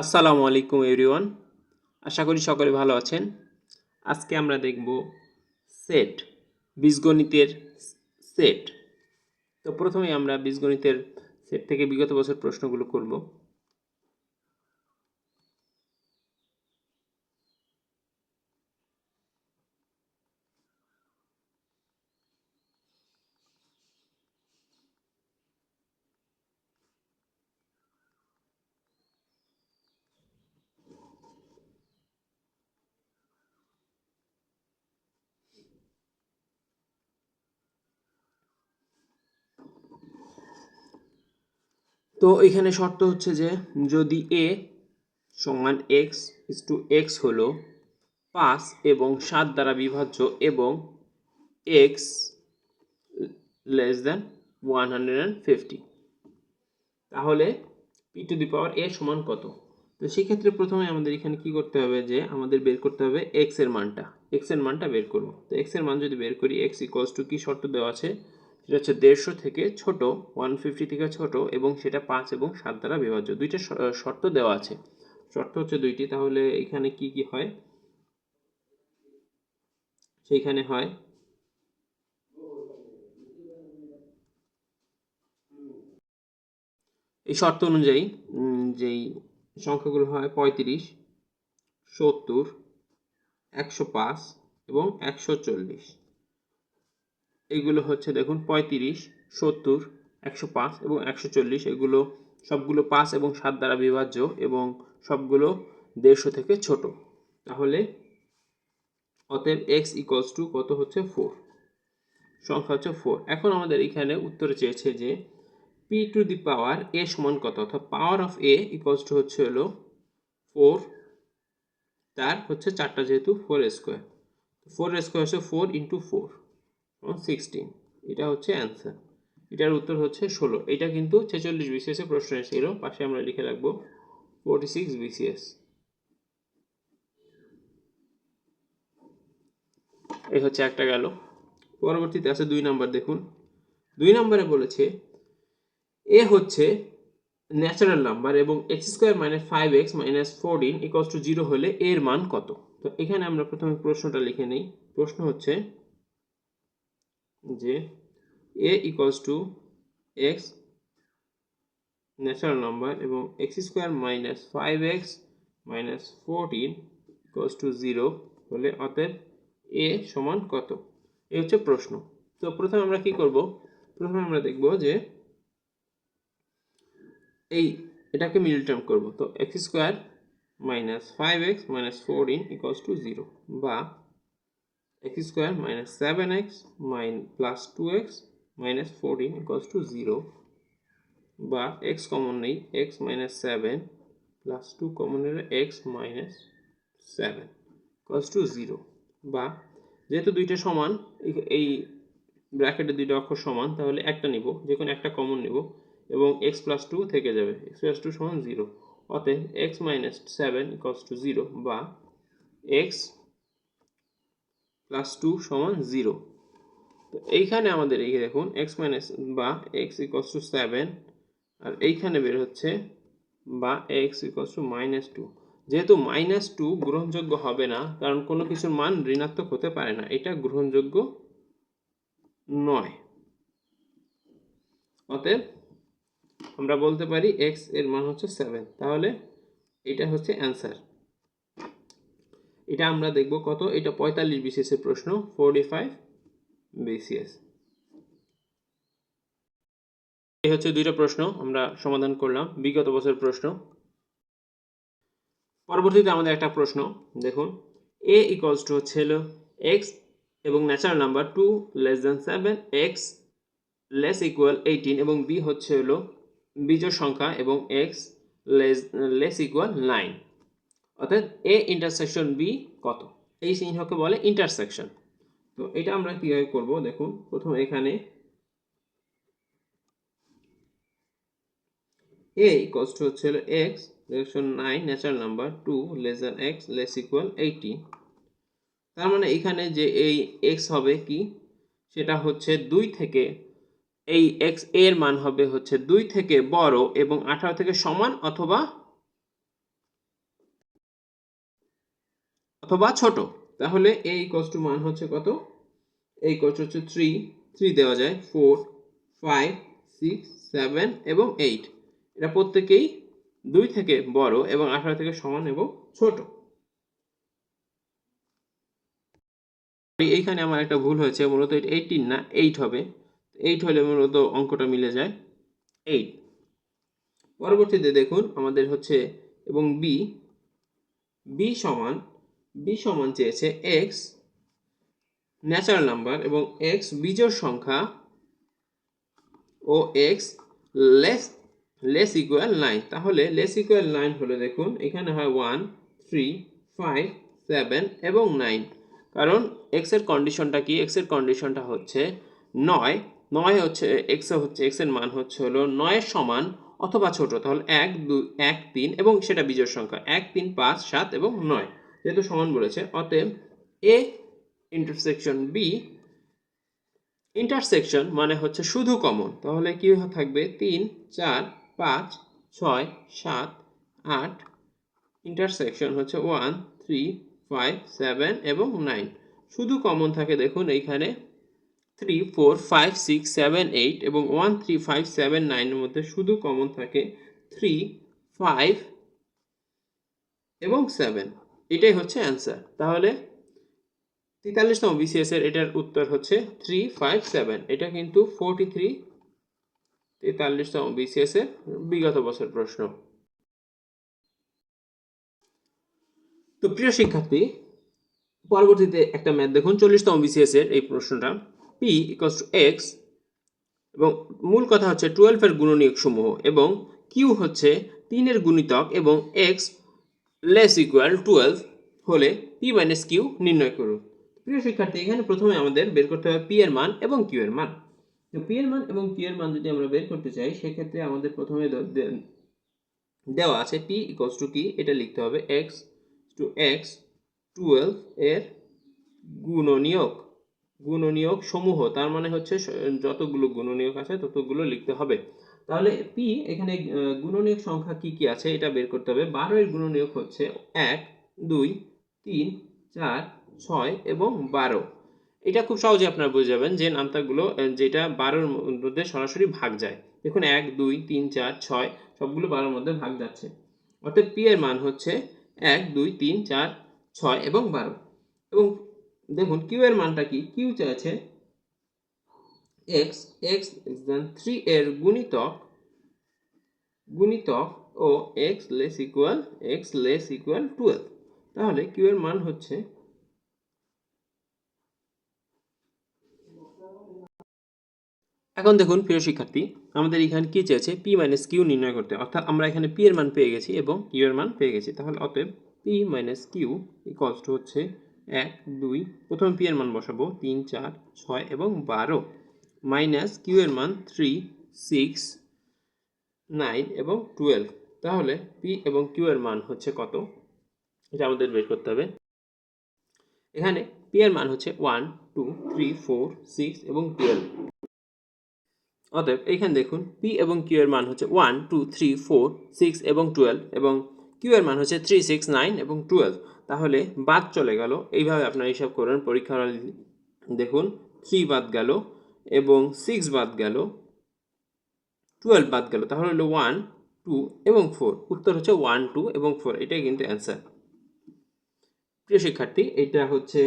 আসসালামু আলাইকুম এভরিওয়ান। আশা করি সকলে ভালো আছেন। আজকে আমরা দেখব সেট, বীজগণিতের সেট। তো প্রথমে আমরা বীজগণিতের সেট থেকে বিগত বছর প্রশ্নগুলো করব। তো এখানে শর্ত হচ্ছে যে যদি এ সমান এক্স ইস টু এক্স হলো পাঁচ এবং সাত দ্বারা বিভাজ্য এবং x less than one hundred and fifty তাহলে p to the power a সমান কত? তো সেক্ষেত্রে প্রথমে আমাদের এখানে কি করতে হবে যে আমাদের বের করতে হবে এক্সের মানটা এক্সের মানটা বের করব। তো এক্সের মান যদি বের করি এক্স ইকুয়ালস টু কি শর্ত দেওয়া আছে? সেটা হচ্ছে দেড়শো থেকে ছোট ওয়ান ফিফটি থেকে ছোট এবং সেটা পাঁচ এবং সাত দ্বারা বিভাজ্য। দুইটা শর্ত দেওয়া আছে। শর্ত হচ্ছে দুইটি। তাহলে এখানে কি কি হয়? সেইখানে হয় এই শর্ত অনুযায়ী যেই সংখ্যাগুলো হয় পঁয়ত্রিশ, সত্তর, একশো পাঁচ এবং একশো চল্লিশ। এগুলো হচ্ছে দেখুন পঁয়ত্রিশ, সত্তর, একশো পাঁচ এবং একশো চল্লিশ। এগুলো সবগুলো পাঁচ এবং সাত দ্বারা বিভাজ্য এবং সবগুলো দেড়শো থেকে ছোট। তাহলে অতএব এক্স ইকুয়ালস টু কত হচ্ছে ফোর সংখ্যা হচ্ছে ফোর এখন আমাদের এখানে উত্তরে চেয়েছে যে পি টু দি পাওয়ার এ সমান কত? অর্থাৎ power of a equals to হচ্ছে হলো ফোর তার হচ্ছে চারটা যেহেতু ফোর স্কোয়ার ফোর স্কোয়ার হচ্ছে ফোর ইন্টু ফোর সিক্সটিন এটা হচ্ছে অ্যান্সার এটার উত্তর হচ্ছে ষোলো। এটা কিন্তু ছেচল্লিশ বিসিএস এর প্রশ্ন এসেছিল। পাশে আমরা লিখে রাখব ফোরটি সিক্স বিসিএস এই হচ্ছে একটা গেল। পরবর্তীতে আছে দুই নাম্বার, দেখুন। দুই নম্বরে বলেছে, এ হচ্ছে ন্যাচারাল নাম্বার এবং x square minus five x minus fourteen equals to zero হলে এর মান কত? তো এখানে আমরা প্রথমে প্রশ্নটা লিখে নিই। প্রশ্ন হচ্ছে যে a equals to x natural number এবং x square minus five x minus fourteen equals to zero হলে অতএব এ সমান কত? এ হচ্ছে প্রশ্ন। তো প্রথমে আমরা কি করব? প্রথমে আমরা দেখব যে এই এটাকে মিডল টার্ম করব। তো x square minus five x minus fourteen equals to zero বা minus seven x minus plus two x minus fourteen equals to zero বা এক্স কমন নেই x minus seven plus two common নিলে x minus seven equals to zero বা যেহেতু দুইটা সমান, এই- ব্র্যাকেটের দুইটা অক্ষর সমান, তাহলে একটা নিব যে কোনো একটা কমন নিব, এবং এক্স প্লাস টু থেকে যাবে। এক্স প্লাস টু সমান জিরো অতএব x minus seven equals to zero বা এক্স প্লাস টু সমান জিরো তো এইখানে আমাদের এই দেখুন এক্স মাইনাস বা এক্স ইকলস টু সেভেন আর এইখানে বের হচ্ছে বা x equals to minus two যেহেতু মাইনাস টু গ্রহণযোগ্য হবে না, কারণ কোনো কিছুর মান ঋণাত্মক হতে পারে না, এটা গ্রহণযোগ্য নয়। অতএব আমরা বলতে পারি এক্সের মান হচ্ছে সেভেন তাহলে এটা হচ্ছে অ্যান্সার এটা আমরা দেখব কত? এটা পঁয়তাল্লিশ বিসিএস এর প্রশ্ন ফোরটি ফাইভ বিসিএস। এই হচ্ছে দুইটা প্রশ্ন আমরা সমাধান করলাম, বিগত বছর প্রশ্ন। পরবর্তীতে আমাদের একটা প্রশ্ন, দেখুন। এ ইকুয়ালস টু হচ্ছে হলো এক্স এবং natural number two less than seven x less equal eighteen এবং বি হচ্ছে হলো বিজোড় সংখ্যা এবং x less less equal nine অর্থাৎ এ ইন্টারসেকশন বি কত? এই চিহ্নকে বলে ইন্টারসেকশন তো এটা আমরা কীভাবে করব? দেখুন, প্রথম এখানে এ ইকুয়ালস টু হচ্ছে হলো x direction nine natural number two less than x less equal eighteen তার মানে এখানে যে এই এক্স হবে কি? সেটা হচ্ছে দুই থেকে এই এক্সের মান হবে হচ্ছে দুই থেকে বড় এবং আঠারো থেকে সমান অথবা অথবা ছোট। তাহলে এ ইকোয়াস টু মান হচ্ছে কত? এ ইকোয়াস হচ্ছে থ্রি থ্রি দেওয়া যায় ফোর ফাইভ সিক্স সেভেন এবং এইট এটা প্রত্যেকেই দুই থেকে বড় এবং আঠারো থেকে সমান এবং ছোট। এইখানে আমার একটা ভুল হয়েছে, মূলত এইটিন না এইট হবে। এইট হলে মূলত অঙ্কটা মিলে যায় এইট পরবর্তীতে দেখুন, আমাদের হচ্ছে এবং বি বি সমান বি সমান চেয়েছে এক্স ন্যাচারাল নাম্বার এবং এক্স বিজোড় সংখ্যা ও x less less equal nine তাহলে লেস ইকুয়াল নাইন হলে দেখুন, এখানে হয় ওয়ান থ্রি ফাইভ সেভেন এবং নাইন কারণ এক্সের কন্ডিশনটা কি? এক্সের কন্ডিশনটা হচ্ছে নয়। নয় হচ্ছে এক্স হচ্ছে এক্সের মান হচ্ছে হলো নয়ের সমান অথবা ছোট। তাহলে এক, দুই, এক, তিন এবং সেটা বিজোড় সংখ্যা। এক, তিন, পাঁচ, সাত এবং নয়। যেহেতু সমান বলেছে, অতএব এ ইন্টারসেকশন বি ইন্টারসেকশন মানে হচ্ছে শুধু কমন তাহলে কি থাকবে? তিন, চার, পাঁচ, ছয়, সাত, আট ইন্টারসেকশন হচ্ছে ওয়ান থ্রি ফাইভ সেভেন এবং নাইন শুধু কমন থাকে দেখুন এইখানে three four five six seven eight এবং ওয়ান থ্রি ফাইভ সেভেন নাইনের মধ্যে শুধু কমন থাকে থ্রি ফাইভ এবং সেভেন এটাই হচ্ছে অ্যান্সার তাহলে তেতাল্লিশতম বিসিএস এর এটার উত্তর হচ্ছে থ্রি ফাইভ সেভেন এটা কিন্তু ফোরটি থ্রি তেতাল্লিশতম বিসিএস এর বিগত বছর প্রশ্ন। তো প্রিয় শিক্ষার্থী, পরবর্তীতে একটা ম্যাথ দেখুন। চল্লিশতম বিসিএস এর এই প্রশ্নটা। পি ইকস টু এক্স এবং মূল কথা হচ্ছে টুয়েলভের গুণনীয়ক সমূহ এবং কিউ হচ্ছে তিনের গুণিতক এবং এক্স লেস ইকুয়াল টুয়েলভ হলে পি মাইনাস কিউ নির্ণয় করুন প্রিয় শিক্ষার্থী, এখানে প্রথমে আমাদের বের করতে হবে পি এর মান এবং কিউ এর মান। তো পি এর মান এবং কিউ এর মান যদি আমরা বের করতে চাই, সেক্ষেত্রে আমাদের প্রথমে দেওয়া আছে পি ইকস টু কি? এটা লিখতে হবে এক্স টু এক্স টুয়েলভ এর গুণনীয়ক গুণনীয়ক সমূহ। তার মানে হচ্ছে যতগুলো গুণনীয়ক আছে ততগুলো লিখতে হবে। তাহলে পি এখানে গুণনীয়ক সংখ্যা কি কি আছে এটা বের করতে হবে। বারো এর গুণনীয়ক হচ্ছে এক, দুই, তিন, চার, ছয় এবং বারো। এটা খুব সহজে আপনারা বুঝে যাবেন যে নামতাগুলো যেটা বারোর মধ্যে সরাসরি ভাগ যায়। দেখুন, এক, দুই, তিন, চার, ছয়, সবগুলো বারোর মধ্যে ভাগ যাচ্ছে। অর্থাৎ পি এর মান হচ্ছে এক, দুই, তিন, চার, ছয় এবং বারো। এবং দেখুন কিউ এর মানটা কি? কিউ চাইছে এক্স এক্স দেন থ্রি এর গুণিতক গুণিতক ও x less equal x less equal twelve তাহলে কিউ এর মান হচ্ছে এখন দেখুন, প্রিয় শিক্ষার্থী, আমাদের এখানে কি চেয়েছে? পি মাইনাস কিউ নির্ণয় করতে। অর্থাৎ আমরা এখানে পি এর মান পেয়ে গেছি এবং কিউ এর মান পেয়ে গেছি। তাহলে অতএব P minus Q equals to হচ্ছে এক, দুই। প্রথমে পি এর মান বসাবো, তিন, চার, ছয় এবং বারো। মাইনাস কিউ এর মান থ্রি সিক্স নাইন এবং টুয়েলভ তাহলে পি এবং কিউ এর মান হচ্ছে কত? এটা আমাদের বের করতে হবে। এখানে পি এর মান হচ্ছে one two three four six এবং টুয়েলভ অতএব এইখানে দেখুন পি এবং কিউ এর মান হচ্ছে one two three four six এবং টুয়েলভ এবং কিউ এর মান হচ্ছে থ্রি সিক্স নাইন এবং টুয়েলভ তাহলে বাদ চলে গেল। এইভাবে আপনারা হিসাব করবেন পরীক্ষা হলে দেখুন থ্রি বাদ গেল। এবং সিক্স বাদ গেল টুয়েলভ বাদ গেল, তাহলে হলো ওয়ান টু এবং ফোর উত্তর হচ্ছে ওয়ান টু এবং ফোর এটাই কিন্তু অ্যান্সার প্রিয় শিক্ষার্থী, এটা হচ্ছে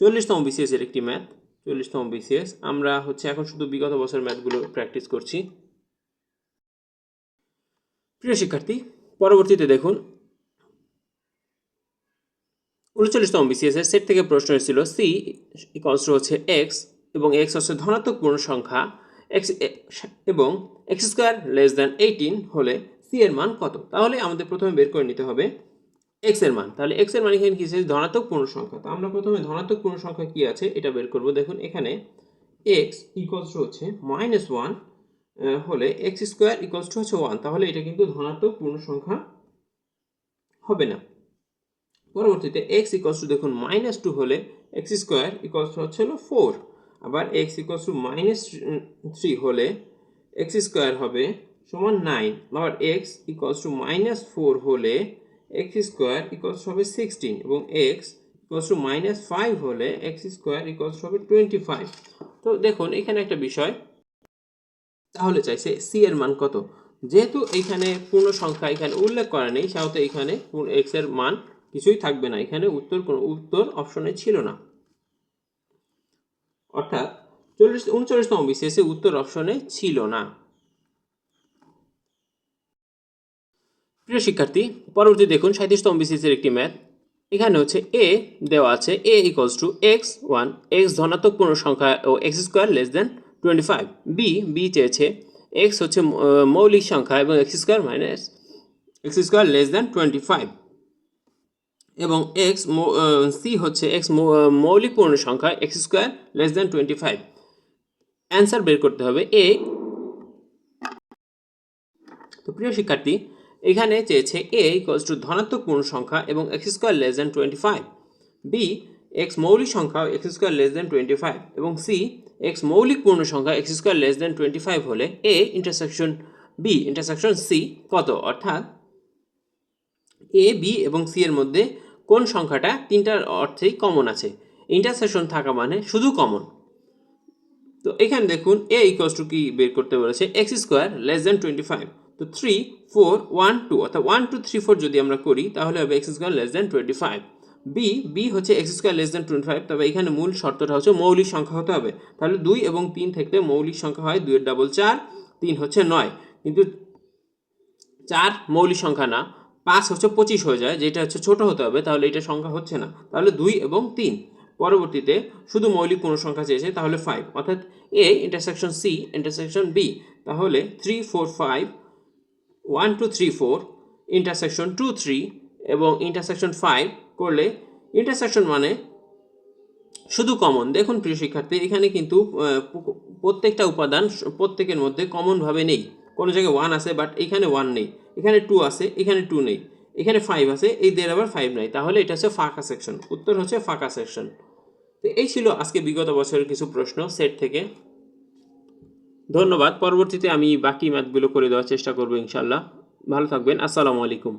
চল্লিশতম বিসিএস এর একটি ম্যাথ চল্লিশতম বিসিএস আমরা হচ্ছে এখন শুধু বিগত বছর ম্যাথগুলো প্র্যাকটিস করছি। প্রিয় শিক্ষার্থী, পরবর্তীতে দেখুন। উনচল্লিশতম বিসিএস এর সেট থেকে প্রশ্ন এসেছিল সি ইকলস হচ্ছে এক্স এবং এক্স হচ্ছে ধনাত্মক পূর্ণ সংখ্যা এক্স এবং x square less than eighteen হলে সি এর মান কত? তাহলে আমাদের প্রথমে বের করে নিতে হবে এক্সের মান। তাহলে এক্সের মান এখানে কি ধনাত্মক পূর্ণ সংখ্যা তো আমরা প্রথমে ধনাত্মক পূর্ণ সংখ্যা কি আছে? এটা বের করব। দেখুন, এখানে এক্স ইকুয়ালস হচ্ছে মাইনাস ওয়ান হলে এক্স স্কোয়ার ইকুয়ালস টু হচ্ছে ওয়ান তাহলে এটা কিন্তু ধনাত্মক পূর্ণ সংখ্যা হবে না। পরবর্তীতে এক্স ইকুয়ালস টু দেখুন মাইনাস টু হলে এক্স স্কোয়ার ইকুয়ালস টু হচ্ছে হলো ফোর আবার x equals to minus three হলে এক্স স্কোয়ার হবে সমান নাইন আবার x equals to minus four হলে এক্স স্কোয়ার ইকুয়ালস হবে সিক্সটিন এবং x equals to minus five হলে এক্স স্কোয়ার ইকুয়ালস হবে টোয়েন্টি ফাইভ তো দেখুন, এখানে একটা বিষয়। তাহলে চাইছে সি এর মান কত? যেহেতু এখানে পূর্ণ সংখ্যা এখানে উল্লেখ করা নেই, সেহেতু এখানে এক্সের মান কিছুই থাকবে না। এখানে উত্তর কোনো উত্তর অপশনে ছিল না। অর্থাৎ চল্লিশ, উনচল্লিশতম বিসিএসে উত্তর অপশনে ছিল না। প্রিয় শিক্ষার্থী, পরবর্তী দেখুন সাঁত্রিশতম বিসিএসের একটি ম্যাথ এখানে হচ্ছে এ দেওয়া আছে A equals to x one x ধনাত্মক পূর্ণ সংখ্যা ও x square less then twenty five B B চেয়েছে এক্স হচ্ছে মৌলিক সংখ্যা এবং x square minus x square less then twenty five এবং এক্স সি হচ্ছে এক্স মৌলিক পূর্ণ সংখ্যা x square less then twenty five answer বের করতে হবে এ তো প্রিয় শিক্ষার্থী, এখানে চেয়েছে এ ইকোয়ালস টু ধনাত্মক পূর্ণ সংখ্যা এবং x square less then twenty five B x মৌলিক সংখ্যা x square less then twenty five এবং সি এক্স মৌলিক পূর্ণ সংখ্যা x square less then twenty five হলে A intersection B intersection C কত? অর্থাৎ এ বি এবং সি এর মধ্যে কোন সংখ্যাটা তিনটার অর্থেই কমন আছে? ইন্টারসেকশন থাকা মানে শুধু কমন তো এখানে দেখুন এ ইকোয়াস টু কি বের করতে বলেছে? X square less then twenty five তো থ্রি ফোর ওয়ান টু অর্থাৎ ওয়ান টু থ্রি ফোর যদি আমরা করি, তাহলে হবে x square less then twenty five B B হচ্ছে x square less then twenty five তবে এখানে মূল শর্তটা হচ্ছে মৌলিক সংখ্যা হতে হবে। তাহলে দুই এবং তিন থেকে মৌলিক সংখ্যা হয় দুইয়ের ডাবল চার, তিন হচ্ছে নয়। কিন্তু চার মৌলিক সংখ্যা না। পাঁচ হচ্ছে পঁচিশ হয়ে যায়, যেটা হচ্ছে ছোট হতে হবে, তাহলে এটা সংখ্যা হচ্ছে না। তাহলে দুই এবং তিন। পরবর্তীতে শুধু মৌলিক কোনো সংখ্যা চেয়েছে, তাহলে ফাইভ অর্থাৎ A intersection C intersection B তাহলে three four five one two three four intersection two three এবং ইন্টারসেকশন ফাইভ করলে ইন্টারসেকশন মানে শুধু কমন দেখুন প্রিয় শিক্ষার্থী, এখানে কিন্তু প্রত্যেকটা উপাদান প্রত্যেকের মধ্যে কমনভাবে নেই। কোনো জায়গায় ওয়ান আছে বাট এখানে ওয়ান নেই। এখানে টু আছে, এখানে টু নেই। এখানে ফাইভ আছে, এই দের আবার ফাইভ নাই। তাহলে এটা হচ্ছে ফাঁকা সেকশন উত্তর হচ্ছে ফাঁকা সেকশন তো এই ছিল আজকে বিগত বছরের কিছু প্রশ্ন সেট থেকে। ধন্যবাদ। পরবর্তীতে আমি বাকি ম্যাথগুলো করে দেওয়ার চেষ্টা করব ইনশাল্লাহ ভালো থাকবেন। আসসালামু আলাইকুম।